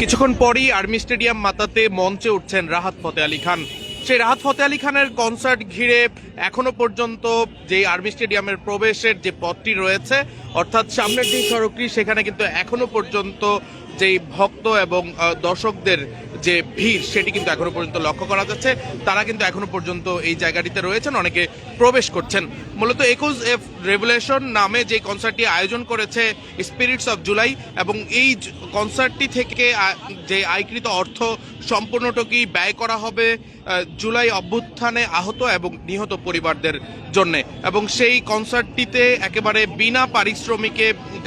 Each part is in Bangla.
কিছুক্ষণ পরই আর্মি স্টেডিয়াম মাতাতে মঞ্চে উঠছেন রাহাত ফতে আলী খান। সেই রাহাত ফতে আলী খানের কনসার্ট ঘিরে এখনও পর্যন্ত যে আর্মি স্টেডিয়ামের প্রবেশের যে পথটি রয়েছে অর্থাৎ সামনের যে সড়কটি, সেখানে কিন্তু এখনও পর্যন্ত যেই ভক্ত এবং দর্শকদের যে ভিড়, সেটি কিন্তু এখনও পর্যন্ত লক্ষ্য করা যাচ্ছে। তারা কিন্তু এখনও পর্যন্ত এই জায়গাটিতে রয়েছেন, অনেকে প্রবেশ করছেন। মূলত একুশ এফ রেভুলেশন নামে যে কনসার্টটি আয়োজন করেছে স্পিরিটস অফ জুলাই, এবং এই কনসার্টটি থেকে যে আয়কৃত অর্থ সম্পূর্ণটুকুই ব্যয় করা হবে জুলাই অভ্যুত্থানে আহত এবং নিহত পরিবারদের জন্য। এবং সেই কনসার্টটিতে একেবারে বিনা পারিশ্রমিকে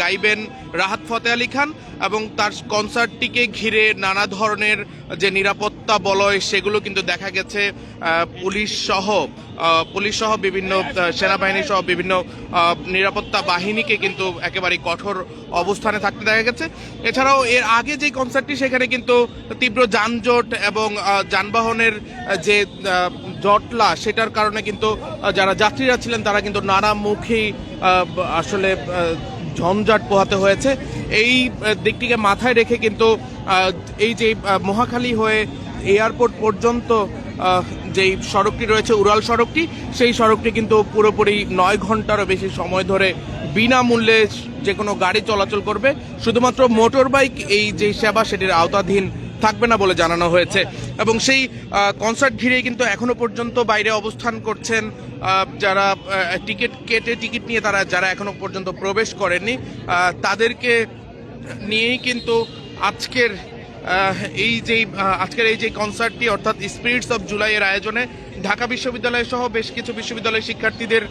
গাইবেন রাহাত ফতে আলী খান এবং তার কনসার্টটিকে ঘিরে নানা ধরনের যে নিরাপত্তা বলয়, সেগুলো কিন্তু দেখা গেছে পুলিশ সহ। পুলিশ সহ বিভিন্ন সেনাবাহিনী সহ বিভিন্ন নিরাপত্তা বাহিনীকে কিন্তু একেবারে কঠোর অবস্থানে থাকতে দেখা গেছে। এছাড়াও এর আগে যে কনসার্টটি সেখানে কিন্তু তীব্র যানজট এবং যানবাহনের যে জটলা, সেটার কারণে কিন্তু যারা যাত্রীরা ছিলেন, তারা কিন্তু নানামুখী আসলে ঝঞ্ঝাট পোহাতে হয়েছে। এই দিকটিকে মাথায় রেখে কিন্তু এই যে মহাখালী হয়ে এয়ারপোর্ট পর্যন্ত যেই সড়কটি রয়েছে উড়াল সড়কটি সেই সড়কটি কিন্তু পুরোপুরি নয় ঘন্টারও বেশি সময় ধরে বিনামূল্যে যে কোনো গাড়ি চলাচল করবে। শুধুমাত্র মোটর বাইক এই যে সেবা সেটির আওতাধীন থাকবে না বলে জানানো হয়েছে। এবং সেই কনসার্ট ঘিরেই কিন্তু এখনও পর্যন্ত বাইরে অবস্থান করছেন যারা টিকিট কেটে টিকিট নিয়ে তারা যারা এখনও পর্যন্ত প্রবেশ করেননি আহ, তাদেরকে নিয়েই কিন্তু আজকের এই যে আজকের এই যে কনসার্টটি অর্থাৎ স্পিরিটস অফ জুলাইয়ের আয়োজনে ঢাকা বিশ্ববিদ্যালয় সহ বেশ কিছু বিশ্ববিদ্যালয়ের শিক্ষার্থীদের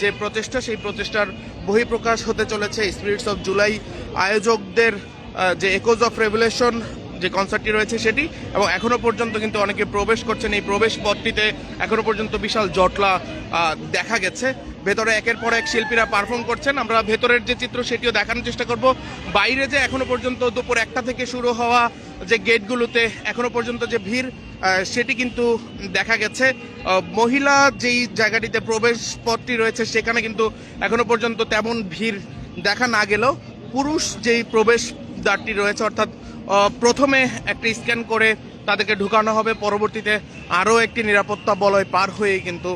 যে প্রচেষ্টা, সেই প্রচেষ্টার বহিঃপ্রকাশ হতে চলেছে স্পিরিটস অফ জুলাই আয়োজকদের যে একোজ অফ রেভুলেশন যে কনসার্টটি রয়েছে সেটি, এবং এখনও পর্যন্ত কিন্তু অনেকে প্রবেশ করছেন এই প্রবেশ পথটিতে। এখনও পর্যন্ত বিশাল জটলা দেখা গেছে। ভেতরে একের পর এক শিল্পীরা পারফর্ম করছেন। আমরা ভেতরের যে চিত্র, সেটিও দেখানোর চেষ্টা করব। বাইরে যে এখনও পর্যন্ত দুপুর একটা থেকে শুরু হওয়া যে গেটগুলোতে এখনও পর্যন্ত যে ভিড় সেটি কিন্তু দেখা গেছে। মহিলা যেই জায়গাটিতে প্রবেশ পথটি রয়েছে, সেখানে কিন্তু এখনও পর্যন্ত তেমন ভিড় দেখা না গেলেও পুরুষ যেই প্রবেশ দ্বারটি রয়েছে, অর্থাৎ প্রথমে একটা স্ক্যান করে তাদেরকে ঢুকানো হবে। পরবর্তীতে আরও একটি নিরাপত্তা বলয় পার হয়ে কিন্তু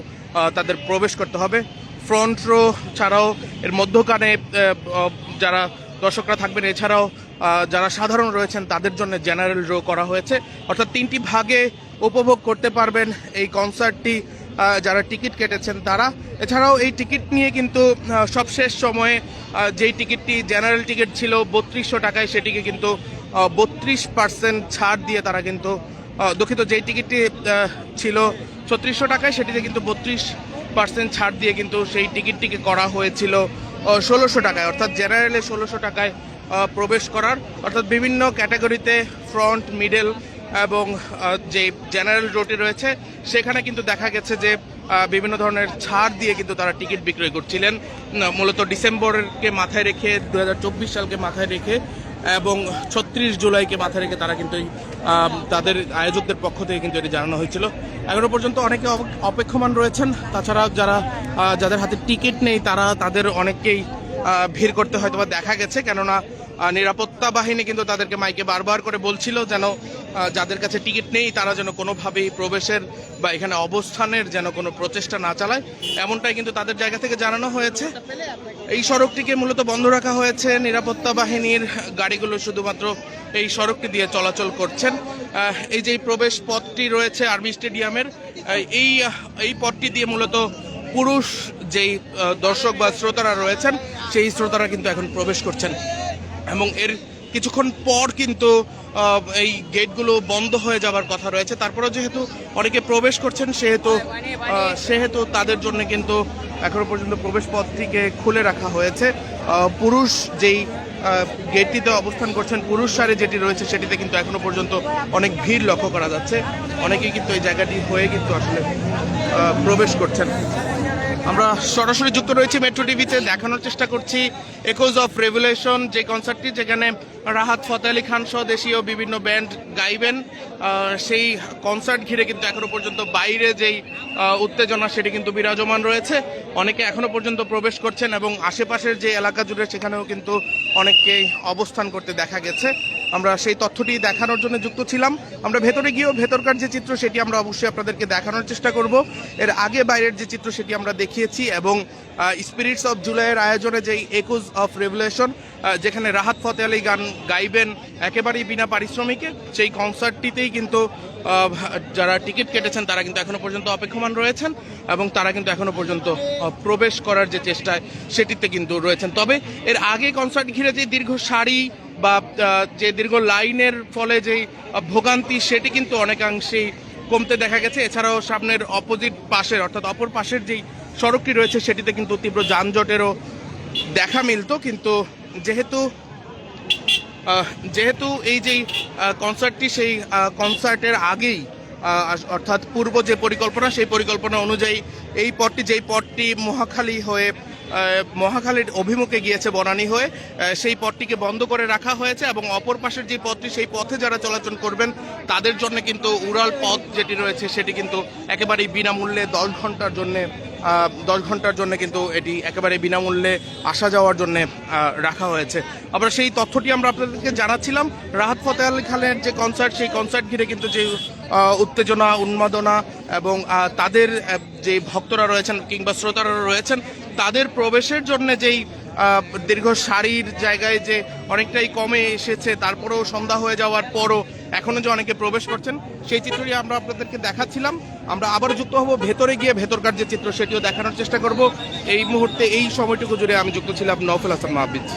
তাদের প্রবেশ করতে হবে। ফ্রন্ট রো ছাড়াও এর মধ্যখানে যারা দর্শকরা থাকবেন, এছাড়াও যারা সাধারণ রয়েছেন, তাদের জন্য জেনারেল রো করা হয়েছে। অর্থাৎ তিনটি ভাগে উপভোগ করতে পারবেন এই কনসার্টটি যারা টিকিট কেটেছেন তারা। এছাড়াও এই টিকিট নিয়ে কিন্তু সবশেষ সময়ে যেই টিকিটটি জেনারেল টিকিট ছিল, বত্রিশশো টাকায় সেটিকে কিন্তু বত্রিশ পার্সেন্ট ছাড় দিয়ে তারা কিন্তু দুঃখিত, যেই টিকিটটি ছিল ছত্রিশশো টাকায়, সেটিতে কিন্তু বত্রিশ পার্সেন্ট ছাড় দিয়ে কিন্তু সেই টিকিটটিকে করা হয়েছিল ষোলোশো টাকায়। অর্থাৎ জেনারেলে ষোলোশো টাকায় প্রবেশ করার। অর্থাৎ বিভিন্ন ক্যাটাগরিতে ফ্রন্ট মিডল এবং যে জেনারেল রোটি রয়েছে, সেখানে কিন্তু দেখা গেছে যে বিভিন্ন ধরনের ছাড় দিয়ে কিন্তু তারা টিকিট বিক্রয় করছিলেন। মূলত ডিসেম্বরকে মাথায় রেখে দু হাজার চব্বিশ সালকে মাথায় রেখে এবং ছত্রিশ জুলাইকে মাথায় রেখে তারা কিন্তু তাদের আয়োজকদের পক্ষ থেকে কিন্তু এটি জানানো হয়েছিল। এখনও পর্যন্ত অনেকে অপ- অপেক্ষমান রয়েছেন। তাছাড়া যারা যাদের হাতে টিকিট নেই, তারা তাদের অনেককেই ভিড় করতে হয়তো বা দেখা গেছে। কেননা নিরাপত্তা বাহিনী কিন্তু তাদেরকে মাইকে বারবার করে বলছিল যেন যাদের কাছে টিকিট নেই, তারা যেন কোনোভাবেই প্রবেশের বা এখানে অবস্থানের যেন কোনো প্রচেষ্টা না চালায়। এমনটাই কিন্তু তাদের জায়গা থেকে জানানো হয়েছে। এই সড়কটিকে মূলত বন্ধ রাখা হয়েছে। নিরাপত্তা বাহিনীর গাড়িগুলো শুধুমাত্র এই সড়কটি দিয়ে চলাচল করছেন। এই যে প্রবেশ পথটি রয়েছে আর্মি স্টেডিয়ামের এই এই পথটি দিয়ে মূলত পুরুষ যেই দর্শক বা শ্রোতারা রয়েছেন, সেই শ্রোতারা কিন্তু এখন প্রবেশ করছেন। এবং এর কিছুক্ষণ পর কিন্তু এই গেটগুলো বন্ধ হয়ে যাবার কথা রয়েছে। তারপরেও যেহেতু অনেকে প্রবেশ করছেন, সেহেতু সেহেতু তাদের জন্য কিন্তু এখনও পর্যন্ত প্রবেশ পথটিকে খুলে রাখা হয়েছে। পুরুষ যেই গেটটিতে অবস্থান করছেন, পুরুষ সারে যেটি রয়েছে, সেটিতে কিন্তু এখনও পর্যন্ত অনেক ভিড় লক্ষ্য করা যাচ্ছে। অনেকেই কিন্তু এই জায়গাটি হয়ে কিন্তু আসলে প্রবেশ করছেন। আমরা সরাসরি যুক্ত রয়েছি মেট্রো টিভিতে দেখানোর চেষ্টা করছি একোজ অফ রেভুলেশন যে কনসার্টটি যেখানে রাহাত ফতে আলী খান সহ দেশীয় বিভিন্ন ব্যান্ড গাইবেন। সেই কনসার্ট ঘিরে কিন্তু এখনও পর্যন্ত বাইরে যেই উত্তেজনা সেটি কিন্তু বিরাজমান রয়েছে। অনেকে এখনও পর্যন্ত প্রবেশ করছেন এবং আশেপাশের যে এলাকা জুড়ে সেখানেও কিন্তু অনেককেই অবস্থান করতে দেখা গেছে। আমরা সেই তথ্যটি দেখানোর জন্য যুক্ত ছিলাম। আমরা ভেতরে গিয়েও ভেতরকার যে চিত্র সেটি আমরা অবশ্যই আপনাদেরকে দেখানোর চেষ্টা করব। এর আগে বাইরের যে চিত্র সেটি আমরা দেখিয়েছি এবং স্পিরিটস অফ জুলাইয়ের আয়োজনে যেই একুজ অফ রেভুলেশন যেখানে রাহাত ফতে আলী গান গাইবেন একেবারেই বিনা পারিশ্রমিকে সেই কনসার্টটিতেই কিন্তু যারা টিকিট কেটেছেন তারা কিন্তু এখনও পর্যন্ত অপেক্ষমান রয়েছেন এবং তারা কিন্তু এখনও পর্যন্ত প্রবেশ করার যে চেষ্টায় সেটিতে কিন্তু রয়েছেন। তবে এর আগে কনসার্ট ঘিরে যে দীর্ঘ সারি বা যে দীর্ঘ লাইনের ফলে আহ, ভোগান্তি সেটি কিন্তু অনেকাংশেই কমতে দেখা গেছে। এছাড়াও সামনের অপোজিট পাশের অর্থাৎ অপর পাশের যেই সড়কটি রয়েছে সেটিতে কিন্তু তীব্র যানজটেরও দেখা মিলতো, কিন্তু যেহেতু যেহেতু এই যেই কনসার্টটি সেই কনসার্টের আগেই অর্থাৎ পূর্ব যে পরিকল্পনা, সেই পরিকল্পনা অনুযায়ী এই পথটি, যেই পথটি মহাখালী হয়ে মহাখালীর অভিমুখে গিয়েছে বনানী হয়ে সেই পথটিকে বন্ধ করে রাখা হয়েছে এবং অপর পাশের যে পথটি, সেই পথে যারা চলাচল করবেন, তাদের জন্য কিন্তু উড়াল পথ যেটি রয়েছে, সেটি কিন্তু একেবারেই বিনামূল্যে দশ ঘণ্টার জন্য দশ ঘণ্টার জন্য কিন্তু এটি একেবারে বিনামূল্যে আসা যাওয়ার জন্য রাখা হয়েছে। আবার সেই তথ্যটি আমরা আপনাদেরকে জানাচ্ছিলাম। রাহাত ফতে আলী খানের যে কনসার্ট সেই কনসার্ট ঘিরে কিন্তু যে উত্তেজনা, উন্মাদনা এবং তাদের যে ভক্তরা রয়েছেন কিংবা শ্রোতারা রয়েছেন, তাদের প্রবেশের জন্য যেই দীর্ঘ সারির জায়গায় যে অনেকটাই কমে এসেছে, তারপরেও সন্ধ্যা হয়ে যাওয়ার পরও এখনও যে অনেকে প্রবেশ করছেন, সেই চিত্রটি আমরা আপনাদেরকে দেখাচ্ছিলাম। আমরা আবার যুক্ত হব ভেতরে গিয়ে, ভেতরকার যে চিত্র, সেটিও দেখানোর চেষ্টা করব। এই মুহূর্তে, এই সময়টুকু জুড়ে আমি যুক্ত ছিলাম নৌফুল হাসান মাহবিজ